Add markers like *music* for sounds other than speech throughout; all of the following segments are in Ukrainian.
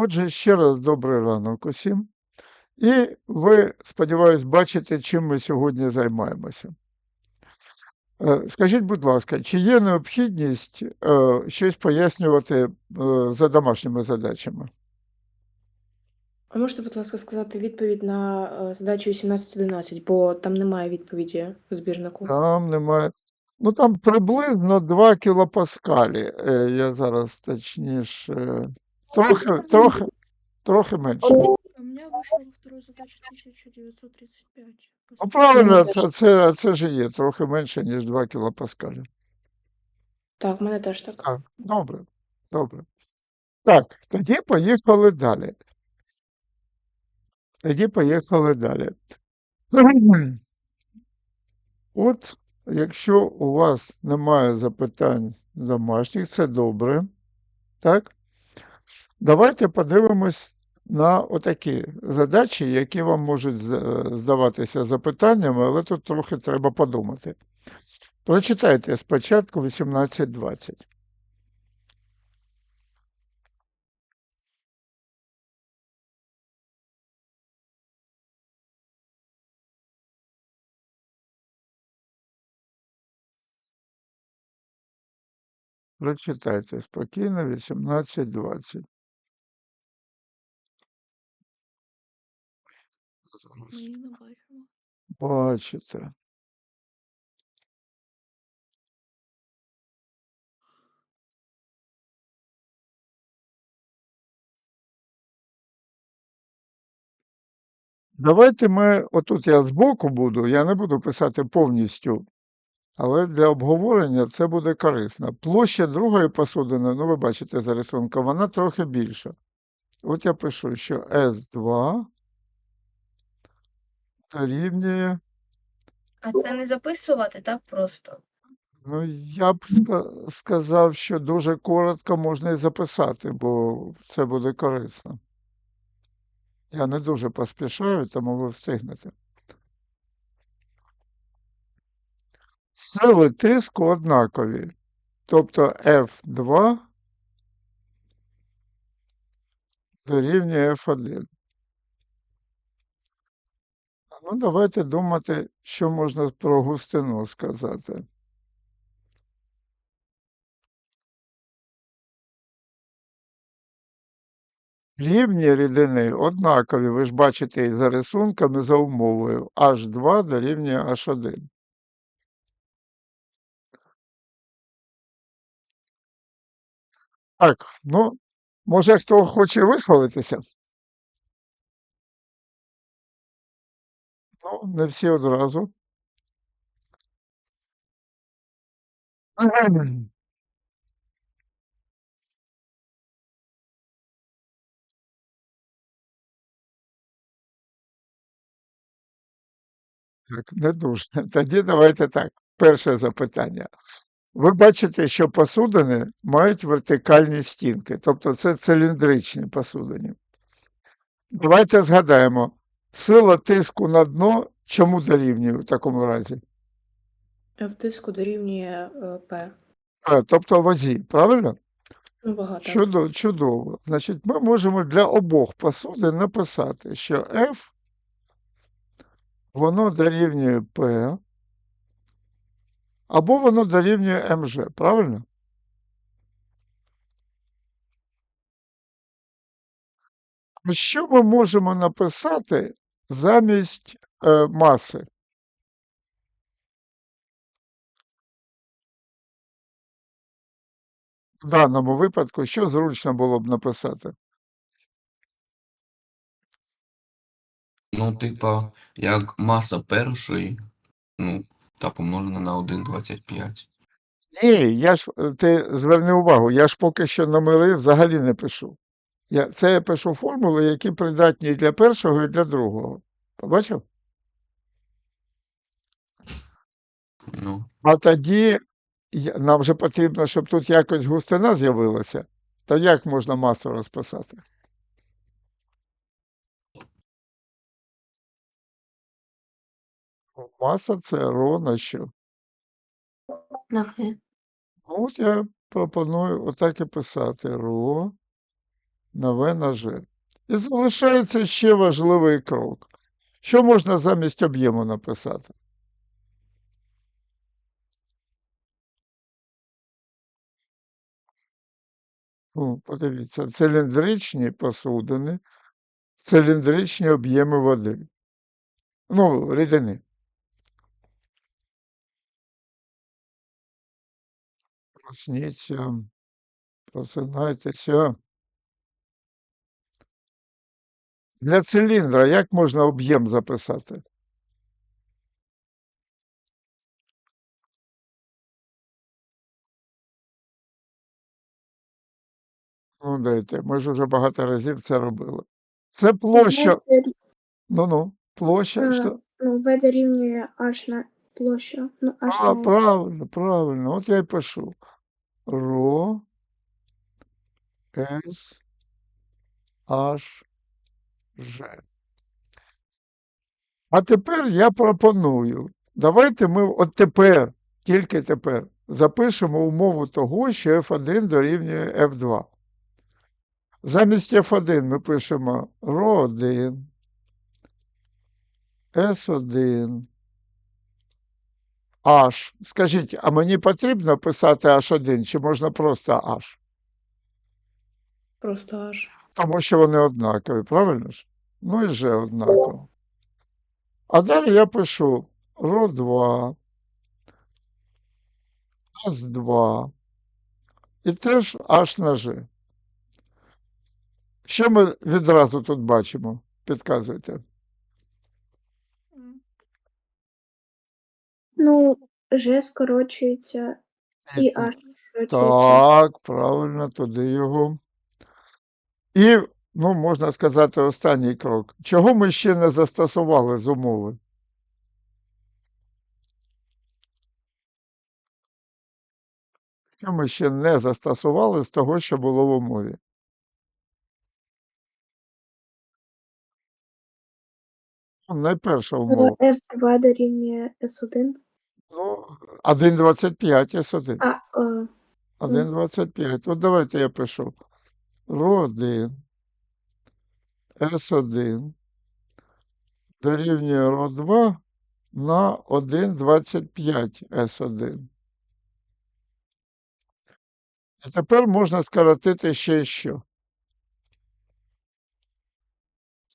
Отже, ще раз добрий ранок усім. І ви, сподіваюсь, бачите, чим ми сьогодні займаємося. Е, Скажіть, будь ласка, чи є необхідність е, щось пояснювати е, за домашніми задачами? А можете, будь ласка, сказати відповідь на задачу 1811, бо там немає відповіді в збірнику. Там немає. Ну там приблизно 2 кілопаскалі. Я зараз точніше. Трохи, трохи, трохи менше. У меня вышло во второй задаче 1935. Ну, правильно, це, це, це ж і є трохи менше, ніж 2 кілопаскалі. Так, в мене теж так. Так, добре, добре. Так, тоді поїхали далі. Тоді поїхали далі. От, якщо у вас немає запитань домашніх, це добре. Так? Давайте подивимось на отакі задачі, які вам можуть здаватися запитаннями, але тут трохи треба подумати. Прочитайте спочатку 18.20. Прочитайте спокійно 18.20. Ми. Бачите. Давайте ми, отут я збоку буду, я не буду писати повністю, але для обговорення це буде корисно. Площа другої посудини, ну ви бачите за рисунком, вона трохи більша. От я пишу, що S2 дорівнює А це не записувати так просто. Ну, я б сказав, що дуже коротко можна і записати, бо це буде корисно. Я не дуже поспішаю, тому ви встигнете. Сили тиску однакові. Тобто F2 дорівнює F1. Ну, давайте думати, що можна про густину сказати. Рівні рідини однакові, ви ж бачите і за рисунками, за умовою. H2 дорівнює H1. Так, ну, може хто хоче висловитися? Ну, не всі одразу. *clears throat* Так, не дуже. *laughs* Тоді давайте так. Перше запитання. Ви бачите, що посудини мають вертикальні стінки, тобто це циліндричні посудини. Давайте згадаємо, сила тиску на дно чому дорівнює в такому разі? В тиску дорівнює е, П. А, тобто вазі, правильно? Ну, вага, так. Чудово, чудово. Значить, ми можемо для обох посудин написати, що F воно дорівнює P, або воно дорівнює МЖ, правильно? Що ми можемо написати замість е, маси? В даному випадку, що зручно було б написати? Ну, типа, як маса першої, ну, та помножена на 1,25. Ні, я ж е, ти зверни увагу, я ж поки що номери взагалі не пишу. Я, це я пишу формули, які придатні для першого, і для другого. Побачив? Ну, А тоді нам вже потрібно, щоб тут якось густина з'явилася. То як можна масу розписати? Маса це ро на що? На Ну, От я пропоную отак і писати ро на В на Ж. І залишається ще важливий крок. Що можна замість об'єму написати? Ну, подивіться, циліндричні посудини, циліндричні об'єми води. Ну, рідини. Просніться, просинайтеся. Для циліндра як можна об'єм записати? Ну, дайте, ми ж уже багато разів це робили. Це площа. Ну-ну, площа. Е, Що? Ну, В дорівнює H на площу. Ну, H А, на правильно, правильно. От я й пишу. Ро С H Ж. А тепер я пропоную. Давайте ми от тепер, тільки тепер, запишемо умову того, що F1 дорівнює F2. Замість F1 ми пишемо ро1, S1, H. Скажіть, а мені потрібно писати H1 чи можна просто H? Просто аж. Тому що вони однакові, правильно ж? Ну і Ж однаково. А далі я пишу ро2, С2 і теж H на G. Що ми відразу тут бачимо? Підказуйте. Ну, G скорочується і H скорочується. Так, правильно, туди його. І, ну, можна сказати, останній крок. Чого ми ще не застосували з умови? Що ми ще не застосували з того, що було в умові? Ну, найперша умова. Е, S2 дорівнює S1. Ну, 1,25 С1. А, е, 1,25. От давайте я пишу. РО1, С1 дорівнює РО2 на 1,25 С1. І тепер можна скоротити ще що.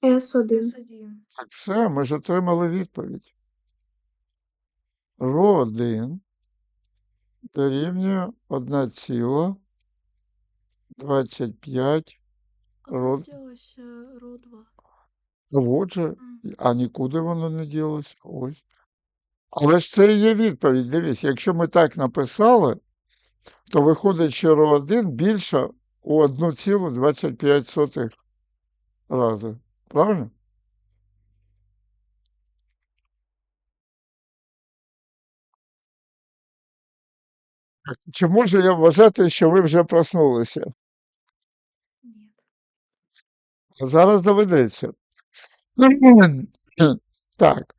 S1. Так все, ми ж отримали відповідь. РО1 дорівнює 1,25 А Ро- ділося РО2? Ну, от же, а нікуди воно не ділося. Ось. Але ж це і є відповідь. Дивись, якщо ми так написали, то виходить, що РО1 більше у 1,25 рази. Правильно? Чи можу я вважати, що ви вже проснулися? Ні. А Зараз доведеться. *clears throat* Так.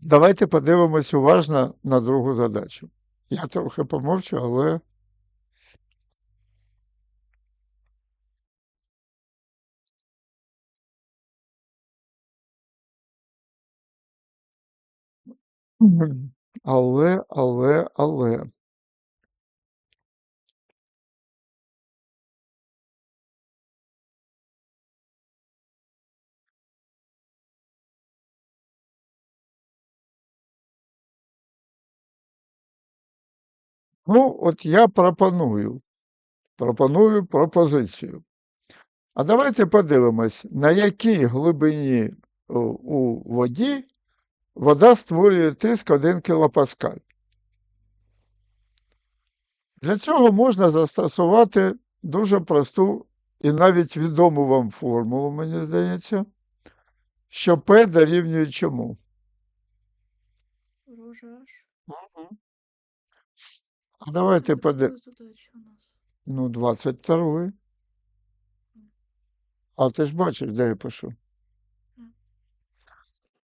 Давайте подивимось уважно на другу задачу. Я трохи помовчу, але. *clears throat* Але, але, але. Ну, от я пропоную. Пропоную пропозицію. А давайте подивимось, на якій глибині у воді вода створює тиск 1 кілопаскаль. Для цього можна застосувати дуже просту і навіть відому вам формулу, мені здається, що P дорівнює чому? Рожа H. Мгм. А давайте подивимось. Ну, 22. А ти ж бачиш, де я пишу.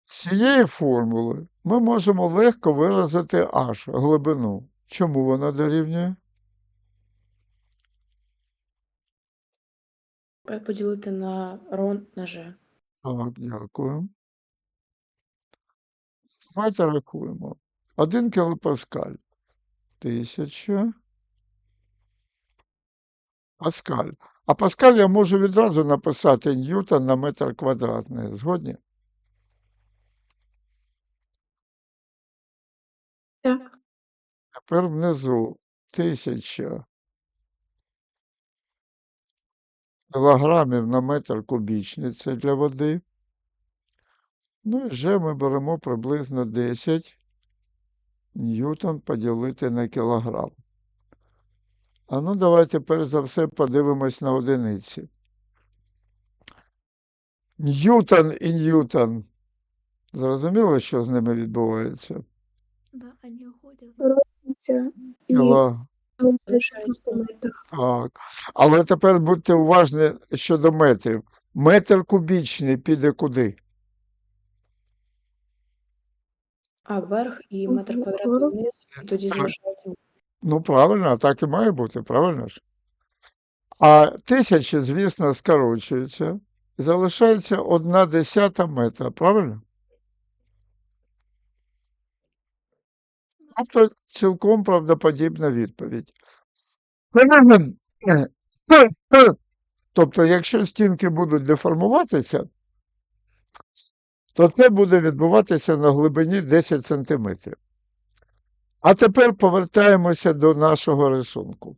З цієї формули ми можемо легко виразити H, глибину. Чому вона дорівнює? Поділити на рон на Ж. Так, дякую. Давайте рахуємо. 1 кілопаскаль. 1000. Паскаль. А паскаль я можу відразу написати ньютон на метр квадратний. Згодні? Так. Тепер внизу 1000 кілограмів на метр кубічний. Це для води. Ну і вже ми беремо приблизно 10 ньютон поділити на кілограм. А ну давайте перш за все подивимось на одиниці. Ньютон і ньютон. Зрозуміло, що з ними відбувається? Да, они уходят. Кіло... Так. Але тепер будьте уважні щодо метрів. Метр кубічний піде куди? А вверх і метр квадратний вниз, і тоді Так. залишається. Ну, правильно, так і має бути, правильно ж? А тисячі, звісно, скорочуються. І залишається одна десята метра, правильно? Тобто цілком правдоподібна відповідь. Тобто, якщо стінки будуть деформуватися, то це буде відбуватися на глибині 10 см. А тепер повертаємося до нашого рисунку.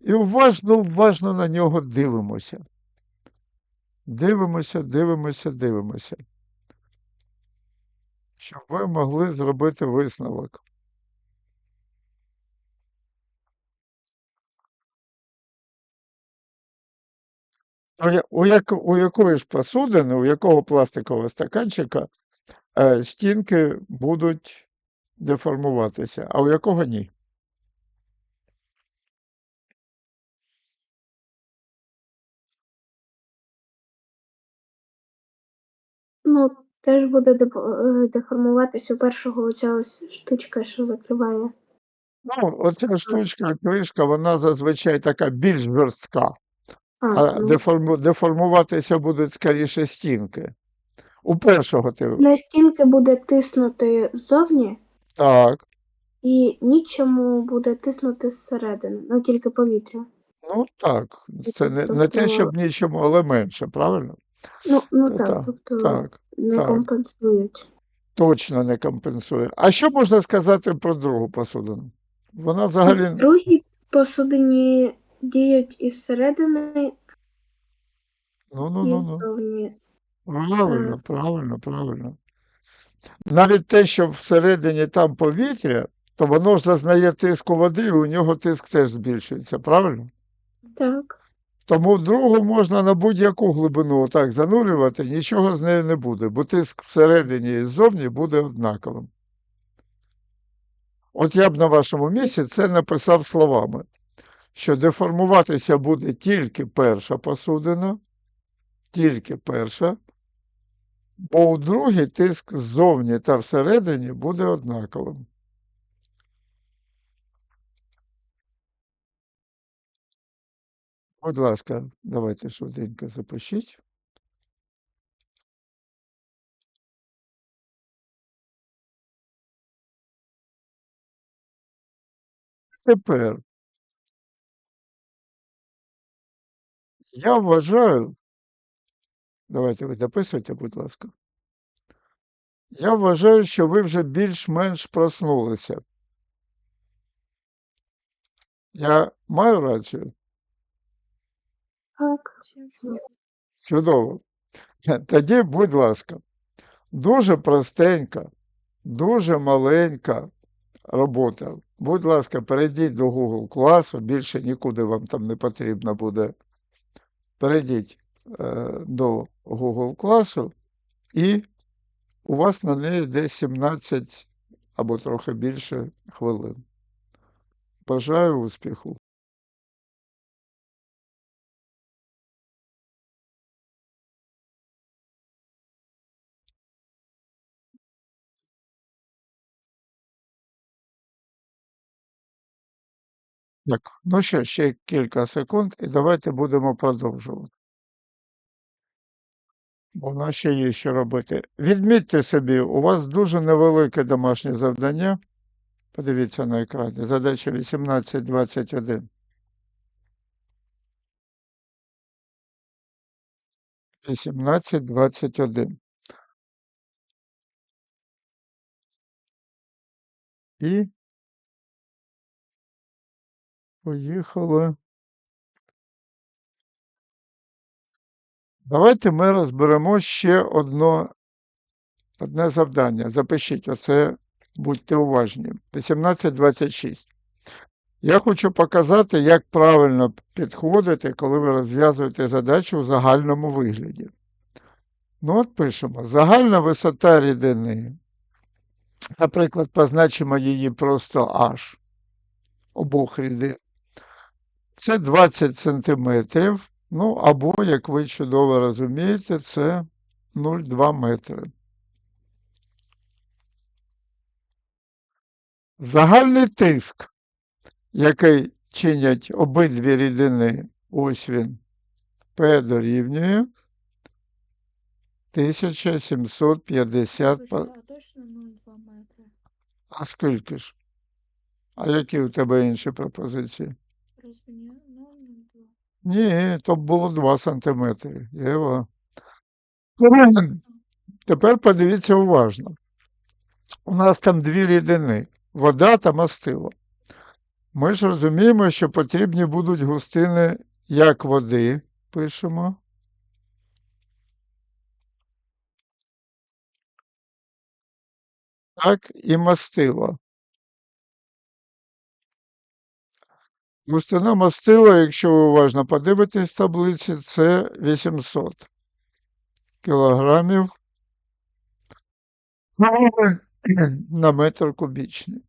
І уважно, уважно на нього дивимося. Дивимося, дивимося, дивимося. Щоб ви могли зробити висновок. У, у, як, у якої ж посудини, у якого пластикового стаканчика е, стінки будуть деформуватися, а у якого ні? Ну, теж буде е, деформуватися у першого оця ось штучка, що закриває. Ну, оця штучка, кришка, вона зазвичай така більш жорстка, А, ну, деформу, деформуватися будуть скоріше стінки. У першого ти. на стінки буде тиснути ззовні Так. і нічому буде тиснути зсередини, ну тільки повітря. Ну так. Це не, не те, Тобто- щоб нічому, але менше, правильно? Ну, ну Та- так, тобто Так. не так. компенсують. Точно не компенсує. А що можна сказати про другу посудину? Вона взагалі. в другій посудині діють і зсередини, Ну, ну, і ну, ну. ззовні. Правильно, правильно, правильно. Навіть те, що всередині там повітря, то воно ж зазнає тиску води, і у нього тиск теж збільшується, правильно? Так. Тому другу можна на будь-яку глибину отак занурювати, нічого з нею не буде, бо тиск всередині і ззовні буде однаковим. От я б на вашому місці це написав словами, що деформуватися буде тільки перша посудина, тільки перша, бо у другій тиск ззовні та всередині буде однаковим. Будь ласка, давайте швиденько запишіть. Тепер я вважаю, давайте ви дописуйте, будь ласка. Я вважаю, що ви вже більш-менш проснулися. Я маю рацію? Так. Чудово. *laughs* Тоді, будь ласка, дуже простенька, дуже маленька робота. Будь ласка, перейдіть до Google класу, більше нікуди вам там не потрібно буде. Перейдіть е, до Google класу, і у вас на неї десь 17 або трохи більше хвилин. Бажаю успіху. Так, ну що, ще кілька секунд, і давайте будемо продовжувати. Бо в нас ще є що робити. Відмітьте собі, у вас дуже невелике домашнє завдання. Подивіться на екрані. Задача 1821. Вісімнадцять двадцять один. І поїхали. Давайте ми розберемо ще одно, одне завдання. Запишіть оце, будьте уважні. 1826. Я хочу показати, як правильно підходити, коли ви розв'язуєте задачу у загальному вигляді. Ну, от пишемо. Загальна висота рідини. Наприклад, позначимо її просто H обох рідин. Це 20 сантиметрів. Ну, або, як ви чудово розумієте, це 0,2 метри. Загальний тиск, який чинять обидві рідини, ось він, P дорівнює 1750. па- точно 0,2 метри. А скільки ж? А які у тебе інші пропозиції? Ні? Ну, 0,2. Ні, то було 2 сантиметри. Єва. *clears throat* Тепер подивіться уважно. У нас там дві рідини вода та мастило. Ми ж розуміємо, що потрібні будуть густини як води, пишемо. Так і мастило. Густина мастила, якщо ви уважно подивитесь в таблиці, це 800 кілограмів *clears throat* на метр кубічний.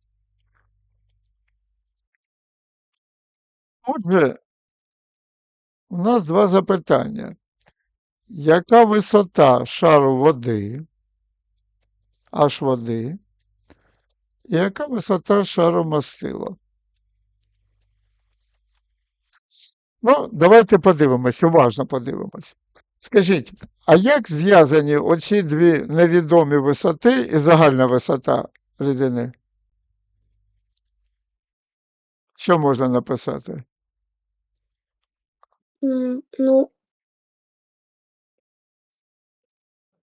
Отже, у нас два запитання. Яка висота шару води, аж води, і яка висота шару мастила? Ну, давайте подивимось, уважно подивимось. Скажіть, а як зв'язані оці дві невідомі висоти і загальна висота рідини? Що можна написати? Ну,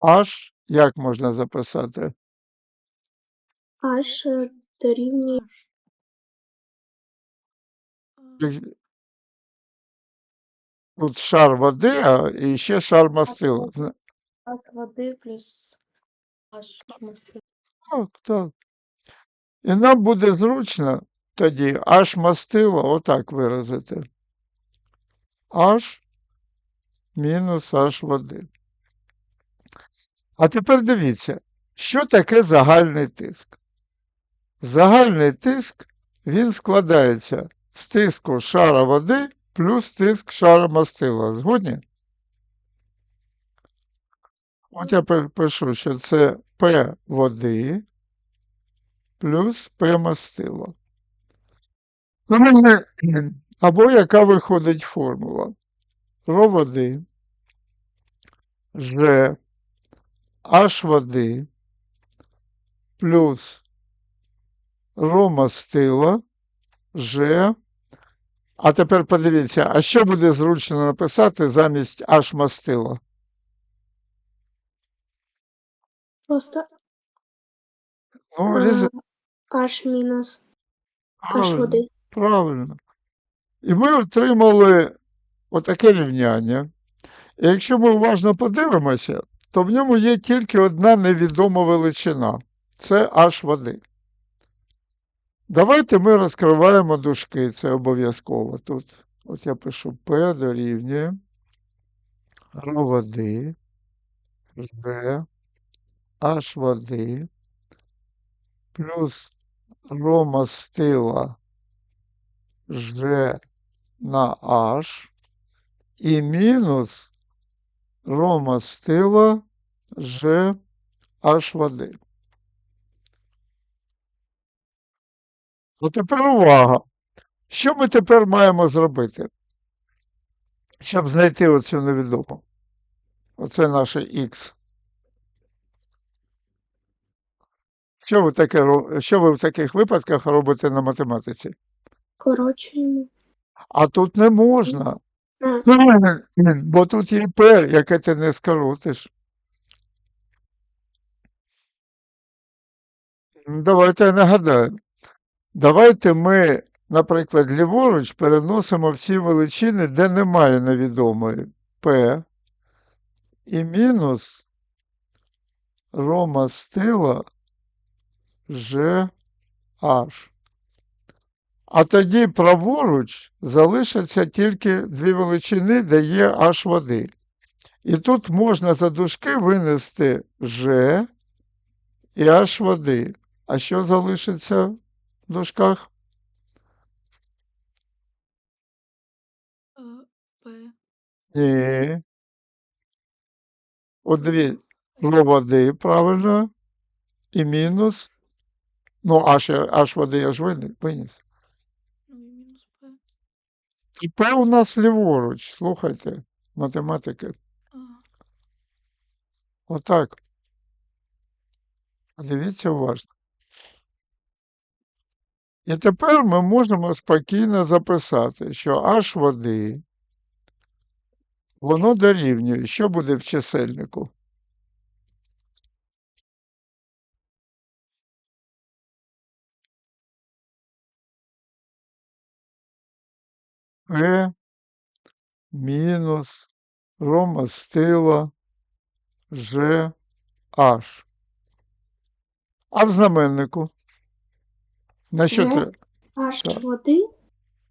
Аж як можна записати? аж е, дорівнює Тут шар води, а і ще шар мастила. Аж води плюс аж мастило. Так, так. І нам буде зручно тоді аж мастило отак виразити. Аж мінус аж води. А тепер дивіться, що таке загальний тиск? Загальний тиск, він складається з тиску шара води плюс тиск шара мастила. Згодні? От я пишу, що це P води плюс P мастила. Ну, *clears throat* Або яка виходить формула? Ро води, Ж, H води плюс Ро мастила, Ж. А тепер подивіться, а що буде зручно написати замість H мастила? просто Ну, різ- аж мінус аж правильно. води. Правильно. І ми отримали отаке рівняння. І якщо ми уважно подивимося, то в ньому є тільки одна невідома величина це аж води. Давайте ми розкриваємо дужки, це обов'язково тут. От я пишу P дорівнює Р води, Ж, H води, плюс Ро мастила Ж на H і мінус Ро мастила Ж H води. А тепер увага. Що ми тепер маємо зробити, щоб знайти оцю невідому? Оце наше х. Що ви, таке, що ви в таких випадках робите на математиці? Корочуємо. А тут не можна. А, Бо тут є П, яке ти не скоротиш. Давайте я нагадаю. Давайте ми, наприклад, ліворуч переносимо всі величини, де немає невідомої П і мінус Рома стила Ж H. А тоді праворуч залишаться тільки дві величини, де є H води. І тут можна за дужки винести Ж і H води. А що залишиться в дужках? П. Ні. От дві Ро води, правильно. І мінус. Ну, H, я- H води я ж вини- виніс. Ну і мінус П. І П у нас ліворуч, слухайте, математики. А. Отак. Дивіться уважно. І тепер ми можемо спокійно записати, що H води, воно дорівнює. Що буде в чисельнику? Е мінус Рома стила Ж H. А в знаменнику? На що Г. треба? аж Так. води.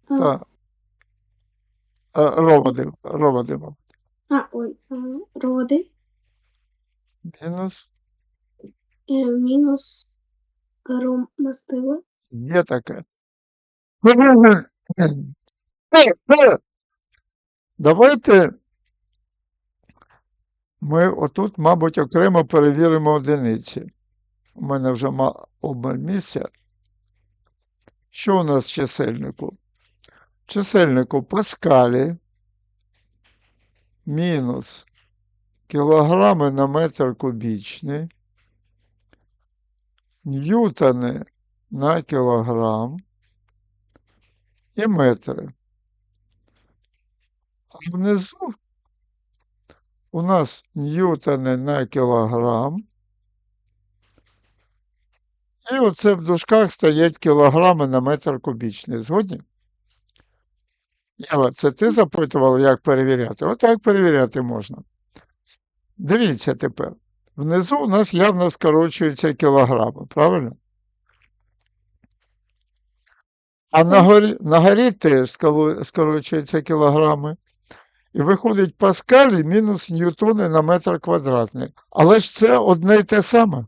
А, Так. Е, роводи, мабуть. а ой, а, роди. Мінус. Е, мінус ром мастила. Є таке. Давайте ми отут, мабуть, окремо перевіримо одиниці. У мене вже ма- обмаль місця. Що у нас в чисельнику? Чисельнику Паскалі мінус кілограми на метр кубічний, ньютони на кілограм і метри. А внизу у нас ньютони на кілограм. І оце в дужках стоять кілограми на метр кубічний. Згодні? Єва, це ти запитував, як перевіряти? От як перевіряти можна. Дивіться тепер. Внизу у нас явно скорочуються кілограми, правильно? А на горі, на горі теж скорочуються кілограми. І виходить паскалі мінус ньютони на метр квадратний. Але ж це одне й те саме.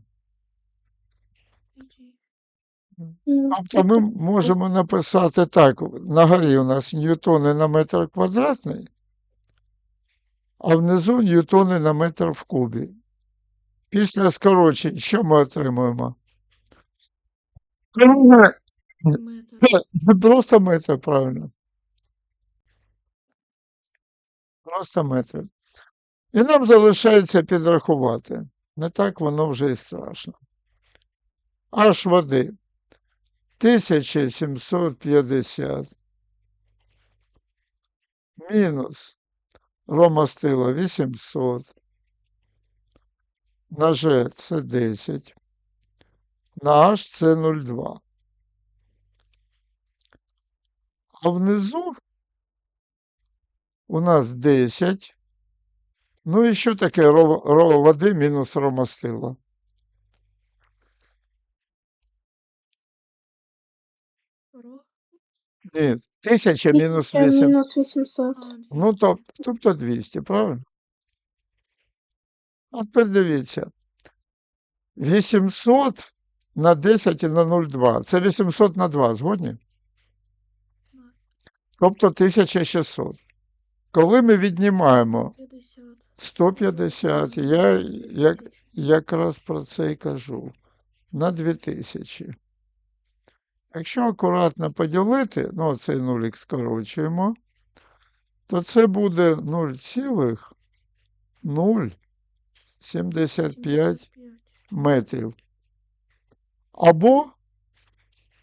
М, Тобто ми можемо написати так: на горі у нас ньютони на метр квадратний, а внизу ньютони на метр в кубі. Після скорочень, що ми отримуємо? Це просто метр, правильно. Просто метр. І нам залишається підрахувати. Не так воно вже і страшно. Аж води 1750 мінус Рома стила 800. На Ж це 10. На H це 0,2. А внизу у нас 10. Ну і що таке води мінус Рома стила? Ро. Ні, 1000 мінус Тисяча 8. мінус 800. Ну, то, тобто 200, правильно? А тепер дивіться. 800 на 10 і на 0,2. Це 800 на 2, згодні? Тобто 1600. Коли ми віднімаємо 50. 150, я як, якраз про це і кажу. На 2000. Якщо акуратно поділити, ну цей нулік скорочуємо, то це буде 0,2. 0,75 метрів. Або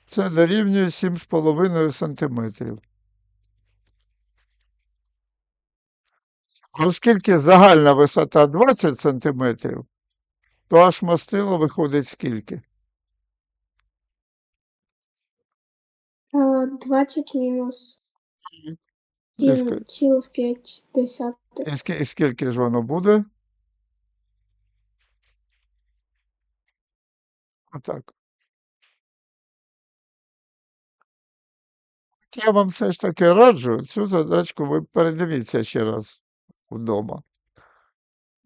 це дорівнює 7,5 сантиметрів. Оскільки загальна висота 20 сантиметрів, то аж мастило виходить скільки? Е, 20 мінус І ск- 7,5 десятих. І і скільки ж воно буде? Отак. Я вам все ж таки раджу, цю задачку ви передивіться ще раз вдома.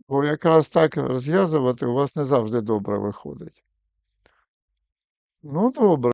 Бо якраз так розв'язувати у вас не завжди добре виходить. Ну, добре.